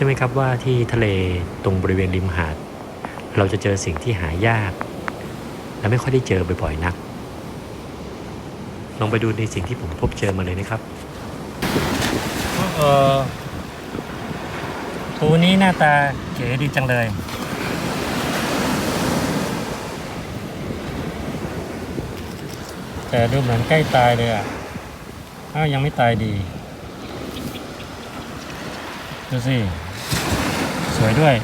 ช่ไหมครับว่าที่ทะเลตรงบริเวณริมหาด เราจะเจอสิ่งที่หายาก และไม่ค่อยได้เจอบ่อยๆนัก ลองไปดูในสิ่งที่ผมพบเจอมาเลยนะครับเออปูนี้หน้าตาเก๋ดีจังเลยแต่ดูเหมือนใกล้ตายเลยอะอ้าวยังไม่ตายดี ดูสิ สวยด้วย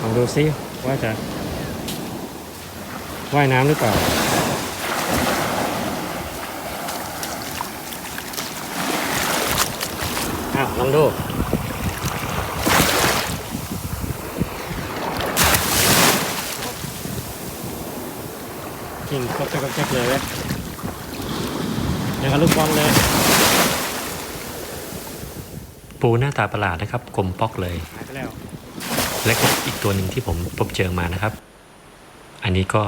ลองดูซิว่าจะ ว่ายน้ำหรือเปล่าอ้าวลองดู กิ่งก็จะก็จะเลยเว้ยอย่างกับลูกบอลเลยปูหน้าตาประหลาดนะครับกลมป๊อกเลย หายไปแล้ว และก็อีกตัวหนึ่งที่ผมพบเจอมานะครับ อันนี้ก็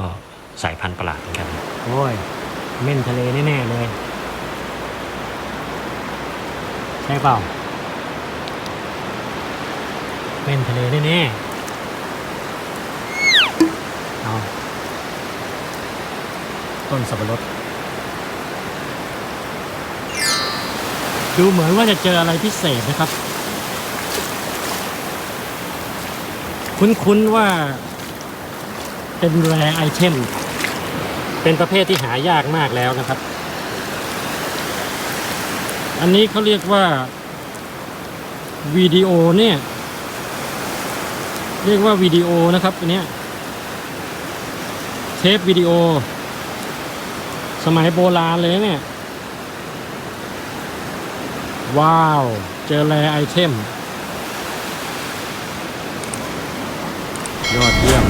สายพันธุ์ประหลาดเหมือนกัน โอ้ย เม่นทะเลแน่ ๆ เลย ใช่เปล่า เม่นทะเลแน่ ๆ เอา ต้นสับปะรด ดูเหมือนว่าจะเจออะไรพิเศษนะครับ คุ้นๆว่า เป็นแรไอเทม เป็นประเภทที่หายากมากแล้วนะครับ อันนี้เขาเรียกว่าวิดีโอเนี่ย เรียกว่าวิดีโอนะครับอันเนี้ยเทปวิดีโอ สมัยโบราณเลยเนี่ย ว้าว เจอแรไอเทม ยอดเยี่ยม